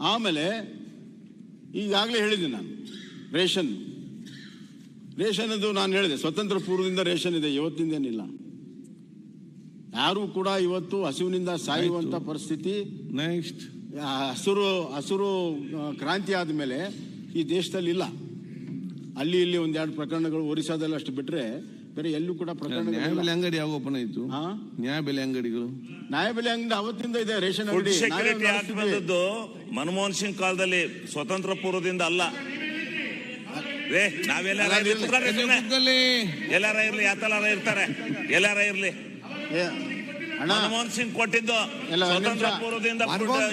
ಆಮೇಲೆ ಈಗಾಗಲೇ ಹೇಳಿದ್ದೀನಿ ನಾನು ರೇಷನ್. ರೇಷನ್ ಅದು ನಾನು ಹೇಳಿದೆ ಸ್ವತಂತ್ರ ಪೂರ್ವದಿಂದ ರೇಷನ್ ಇದೆ ಇವತ್ತಿಂದೇನಿಲ್ಲ ಯಾರು ಕೂಡ ಇವತ್ತು ಹಸಿವಿನಿಂದ ಸಾಯುವಂಥ ಪರಿಸ್ಥಿತಿ ನೆಕ್ಸ್ಟ್ ಹಸಿರು ಹಸಿರು ಕ್ರಾಂತಿ ಆದಮೇಲೆ ಈ ದೇಶದಲ್ಲಿ ಇಲ್ಲ. ಅಲ್ಲಿ ಇಲ್ಲಿ ಒಂದೆರಡು ಪ್ರಕರಣಗಳು ಒರಿಸ್ಸಾದಲ್ಲಿ ಅಷ್ಟು ಬಿಟ್ಟರೆ ಬೇರೆ ಎಲ್ಲೂ ಕೂಡ ಪ್ರಕರಣಗಳು ನ್ಯಾಯಬೆಲೆ ಅಂಗಡಿ ಯಾವ ಓಪನ್ ಆಯ್ತು? ನ್ಯಾಯ ನ್ಯಾಯಬೆಲೆ ಅಂಗಡಿಗಳು? ನ್ಯಾಯಬೆಲೆ ಅಂಗಡಿ ಅವತ್ತಿಂದ ಇದೆ ರೇಷನ್ ಫುಡ್ ಅಂಗಡಿ. ನಾವೇ ಸೆಕ್ಯೂರಿಟಿ ನಡೆಸ್ತಿದ್ವಿ. ಬಂದದ್ದು ಮನಮೋಹನ್ ಸಿಂಗ್ ಕಾಲದಲ್ಲಿ ಸ್ವತಂತ್ರ ಪೂರ್ವದಿಂದ ಅಲ್ಲ. ರೇ ನಾವೆಲ್ಲಾರ ಇರ್ಲಿ. ಎಲ್ಲಾರ ಇರ್ಲಿ ಯಾತಲಾರ ಇರ್ತಾರೆ. ಎಲ್ಲಾರ ಇರ್ಲಿ. ಏ, ಮನಮೋಹನ್ ಸಿಂಗ್ ಕೊಟ್ಟಿದ್ದು ಸ್ವತಂತ್ರ ಪೂರ್ವದಿಂದ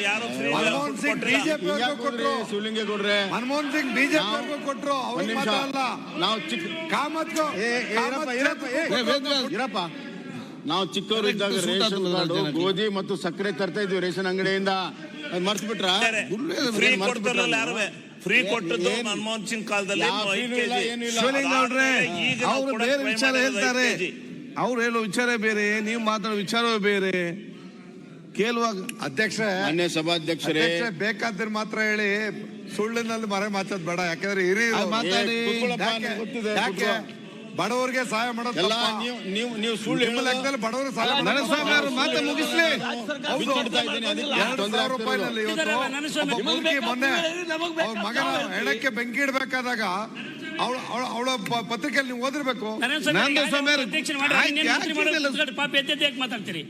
ಯಾರು ಮನಮೋಹನ್ ಸಿಂಗ್ ಬಿಜೆಪಿ ಕೊಟ್ರು. ಶಿವಲಿಂಗೇಗೌಡ್ರೆ ಮನಮೋಹನ್ ಸಿಂಗ್ ಬಿಜೆಪಿ ನಾವು- ಕೊಟ್ರು. ಅವ್ರಿಗೆ ಅಲ್ಲ. ನಾವು ಚಿಕ್ಕ ಕಾಮತ್ ಇರಪ್ಪ, ನಾವು ಚಿಕ್ಕವರು ಇದ್ದಾಗ ರೇಷನ್ ಕಾರ್ಡು ಗೋಧಿ ಮತ್ತು ಸಕ್ಕರೆ ತರ್ತಾ ಇದ್ವಿ ರೇಷನ್ ಅಂಗಡಿಯಿಂದ. ಅದು ಮರ್ತು ಬಿಟ್ರ ಫ್ರೀ ಕೊಡ್ತಾರಲ್ಲ ಯಾರುವೆ. ಫ್ರೀ ಕೊಟ್ಟದ್ದು ಮನಮೋಹನ್ ಸಿಂಗ್ ಕಾಲದಲ್ಲಿ ಈಗ ಬೇರೆ ವಿಚಾರ ಹೇಳ್ತಾರೆ. ಅವ್ರು ಹೇಳೋ ವಿಚಾರ ಬೇರೆ ನೀವು ಮಾತಾಡೋ ವಿಚಾರವೇ ಬೇರೆ. ಕೇಳುವಾಗ ಅಧ್ಯಕ್ಷ ಮಾನ್ಯ ಸಭಾಧ್ಯಕ್ಷರೇ. ಬೇಕಾದ್ರೆ ಮಾತ್ರ ಹೇಳಿ ಸುಳ್ಳಿನಲ್ಲಿ ಮರೆ ಮಾತಾಡ್ ಬೇಡ ಯಾಕಂದ್ರೆ ಹಿರಿಯರು. ಅದು ಮಾತಾಡಿ. ಯಾಕೆ? ಗೊತ್ತಿದೆ, ಯಾಕೆ? ಬಡವರಿಗೆ ಸಹಾಯ ಮಾಡೋದು ನೀವು ನೀವು ನೀವು ಸುಳ್ಳು ಲೆಕ್ಕದಲ್ಲಿ ಬಡವರಿಗೆ ಸಹಾಯ ಮಾಡೋದು ಮಾತು ಮುಗಿಸ್ಲಿ. ಸಾವಿರ ರೂಪಾಯಿನಲ್ಲಿ ಇವತ್ತು ಮೊನ್ನೆ ಅವ್ರ ಮಗನ ಹೆಣಕ್ಕೆ ಬೆಂಕಿ ಇಡ್ಬೇಕಾದಾಗ ಅವಳ ಅವಳ ಪತ್ರಿಕೆಯಲ್ಲಿ ನೀವು ಓದಿರ್ಬೇಕು. ಮಾತಾಡ್ತೀರಿ?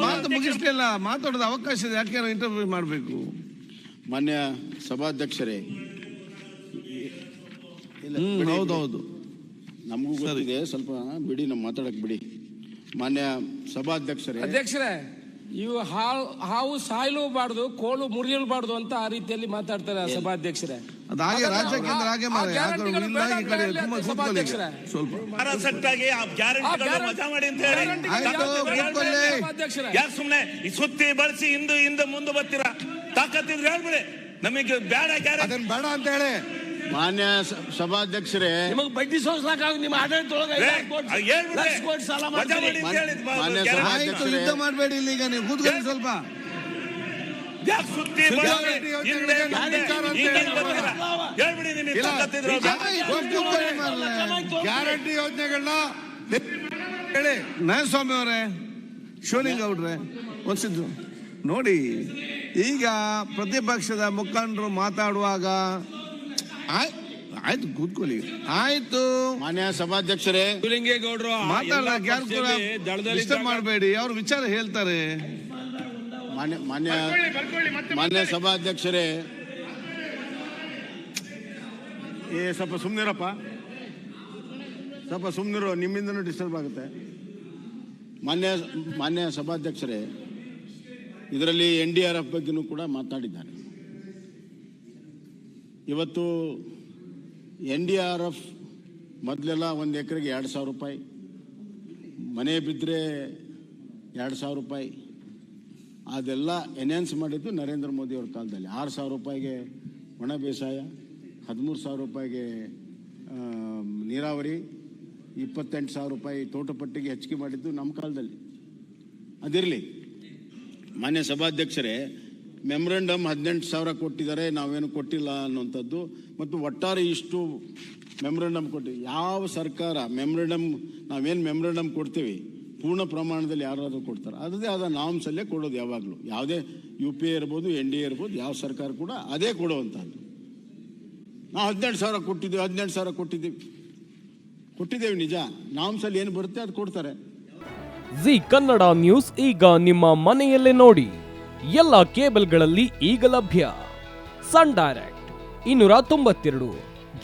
ಮಾತು ಮುಗಿಸ್ಲಿಲ್ಲ ಮಾತಾಡೋದು ಅವಕಾಶ ಇದೆ ಯಾಕೆ ಇಂಟರ್ವ್ಯೂ ಮಾಡಬೇಕು? ಮಾನ್ಯ ಸಭಾಧ್ಯಕ್ಷರೇ ಹೌದೌದು. ನಮಗೂ ಗೊತ್ತಿದೆ ಸ್ವಲ್ಪ ಬಿಡಿ ನಮ್ಮ ಮಾತಾಡಕ್ ಬಿಡಿ. ಮಾನ್ಯ ಸಭಾಧ್ಯಕ್ಷರೇ ಅಧ್ಯಕ್ಷರೇ ಇವು ಹಾವು ಹಾವು ಸಾಯಲೂಬಾರ್ದು ಕೋಲು ಮುರಿಯಲ್ಬಾರ್ದು ಅಂತ ಆ ರೀತಿಯಲ್ಲಿ ಮಾತಾಡ್ತಾರೆ ಆ ಸಭಾಧ್ಯಕ್ಷರೇ. ಹಾಗೆ ರಾಜ್ಯ ಕೇಂದ್ರ ಹಾಗೆ. ಸ್ವಲ್ಪ. ಸಭಾಧ್ಯಕ್ಷರೇ. ಸುಮ್ನೆ ಈ ಸುತ್ತಿ ಬಳಸಿ ಹಿಂದೆ ಹಿಂದೆ ಮುಂದೆ ಬರ್ತೀರಾ? ತಾಕತ್ತಿದ್ರೆ ಹೇಳ್ಬಿಡಿ. ನಮಗೆ ಬೇಡ ಗ್ಯಾರಂಟಿ ಅದನ್ನ ಬೇಡ ಅಂತ ಹೇಳಿ. ಮಾನ್ಯ ಸಭಾಧ್ಯಕ್ಷರೇ. ನಿಮಗೆ ಬಡ್ಡಿ ಸೋಸ್ಲಾಕಾಗ ನಿಮ್ಮ ಆಡಳಿತ ಹೇಳಿದ್ ಮಾನ್ಯ ಗ್ಯಾರಂಟಿ. ಯುದ್ಧ ಮಾಡಬೇಡಿ ಇಲ್ಲಿ ಈಗ ನೀವು. ಕೂತ್ಕೊಳ್ಳಿ ಸ್ವಲ್ಪ. ಯಾಕೆ ಸುದ್ದಿ ಹಿಂದೆ ಯೋಜನೆಗಳಿಗೆ ಅಂತ ಹೇಳಿ ಹೇಳ್ಬಿಡಿ ನಿಮಗೆ. ಗ್ಯಾರಂಟಿ ಯೋಜನೆಗಳನ್ನ ಹೇಳಿ. ಸ್ವಾಮಿ ಅವರೇ ಶಿವಲಿಂಗೌಡ್ರೆ ಒಂದ್ಸಿದ್ದು. ನೋಡಿ ಈಗ ಪ್ರತಿಪಕ್ಷದ ಮುಖಂಡರು ಮಾತಾಡುವಾಗ ಆಯ್- ಆಯ್ತು ಕೂತ್ಕೊಳ್ಳಿ. ಆಯ್ತು. ಮಾನ್ಯ ಸಭಾಧ್ಯಕ್ಷರೇ. ಶಿವಲಿಂಗೇಗೌಡರು ಮಾತಾಡೋಕೆ ಯಾರು ಕೂಡ ಮಾಡಬೇಡಿ. ಅವ್ರ ವಿಚಾರ ಹೇಳ್ತಾರೆ. ಮಾನ್ಯ ಮಾನ್ಯ ಮಾನ್ಯ ಸಭಾಧ್ಯಕ್ಷರೇ. ಏ ಸ್ವಲ್ಪ ಸುಮ್ಮನಿರಪ್ಪ ಸ್ವಲ್ಪ ಸುಮ್ಮನಿರು ನಿಮ್ಮಿಂದನೂ ಡಿಸ್ಟರ್ಬ್ ಆಗುತ್ತೆ. ಮಾನ್ಯ ಮಾನ್ಯ ಸಭಾಧ್ಯಕ್ಷರೇ ಇದರಲ್ಲಿ ಎನ್ ಡಿ ಆರ್ ಎಫ್ ಬಗ್ಗೆನೂ ಕೂಡ ಮಾತಾಡಿದ್ದಾರೆ. ಇವತ್ತು ಎನ್ ಡಿ ಆರ್ ಎಫ್ ಮೊದಲೆಲ್ಲ ಒಂದು ಎಕರೆಗೆ ಎರಡು ಸಾವಿರ ರೂಪಾಯಿ ಮನೆ ಬಿದ್ದರೆ ಎರಡು ಸಾವಿರ ರೂಪಾಯಿ ಅದೆಲ್ಲ ಎನ್ಹ್ಯಾನ್ಸ್ ಮಾಡಿದ್ದು ನರೇಂದ್ರ ಮೋದಿ ಅವ್ರ ಕಾಲದಲ್ಲಿ. ಆರು ಸಾವಿರ ರೂಪಾಯಿಗೆ ಒಣ ಬೇಸಾಯ, ಹದಿಮೂರು ಸಾವಿರ ರೂಪಾಯಿಗೆ ನೀರಾವರಿ, ಇಪ್ಪತ್ತೆಂಟು ಸಾವಿರ ರೂಪಾಯಿ ತೋಟಪಟ್ಟಿಗೆ ಹೆಚ್ಚಿಗೆ ಮಾಡಿದ್ದು ನಮ್ಮ ಕಾಲದಲ್ಲಿ. ಅದಿರಲಿ. ಮಾನ್ಯ ಸಭಾಧ್ಯಕ್ಷರೇ ಮೆಮೊರಂಡಮ್ ಹದಿನೆಂಟು ಸಾವಿರ ಕೊಟ್ಟಿದ್ದಾರೆ, ನಾವೇನು ಕೊಟ್ಟಿಲ್ಲ ಅನ್ನುವಂಥದ್ದು, ಮತ್ತು ಒಟ್ಟಾರೆ ಇಷ್ಟು ಮೆಮೊರಂಡಮ್ ಕೊಟ್ಟಿವಿ ಯಾವ ಸರ್ಕಾರ ಮೆಮೊರಂಡಮ್ ನಾವೇನು ಮೆಮೊರಂಡಮ್ ಕೊಡ್ತೀವಿ? ಪೂರ್ಣ ಪ್ರಮಾಣದಲ್ಲಿ ಯಾರಾದರೂ ಕೊಡ್ತಾರೆ. ಅದರದೇ ಆದ ನಾಮ್ಸಲ್ಲೇ ಕೊಡೋದು ಯಾವಾಗಲೂ. ಯಾವುದೇ ಯು ಪಿ ಎ ಇರ್ಬೋದು, ಎನ್ ಡಿ ಎ ಇರ್ಬೋದು, ಯಾವ ಸರ್ಕಾರ ಕೂಡ ಅದೇ ಕೊಡುವಂಥದ್ದು. ನಾವು ಹದಿನೆಂಟು ಸಾವಿರ ಕೊಟ್ಟಿದ್ದೀವಿ, ಹದಿನೆಂಟು ಸಾವಿರ ಕೊಟ್ಟಿದ್ದೀವಿ. ಕೊಟ್ಟಿದ್ದೇವೆ ನಿಜ. ನಾಮ್ಸಲ್ಲಿ ಏನು ಬರುತ್ತೆ ಅದು ಕೊಡ್ತಾರೆ. ಜಿ ಕನ್ನಡ ನ್ಯೂಸ್ ಈಗ ನಿಮ್ಮ ಮನೆಯಲ್ಲೇ ನೋಡಿ. ಎಲ್ಲ ಕೇಬಲ್ಗಳಲ್ಲಿ ಈಗ ಲಭ್ಯ. ಸನ್ ಡೈರೆಕ್ಟ್ ಇನ್ನೂರ ತೊಂಬತ್ತೆರಡು,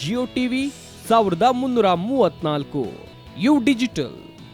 ಜಿಯೋ ಟಿವಿ ಸಾವಿರದ ಮುನ್ನೂರ ಮೂವತ್ನಾಲ್ಕು ಯು ಡಿಜಿಟಲ್.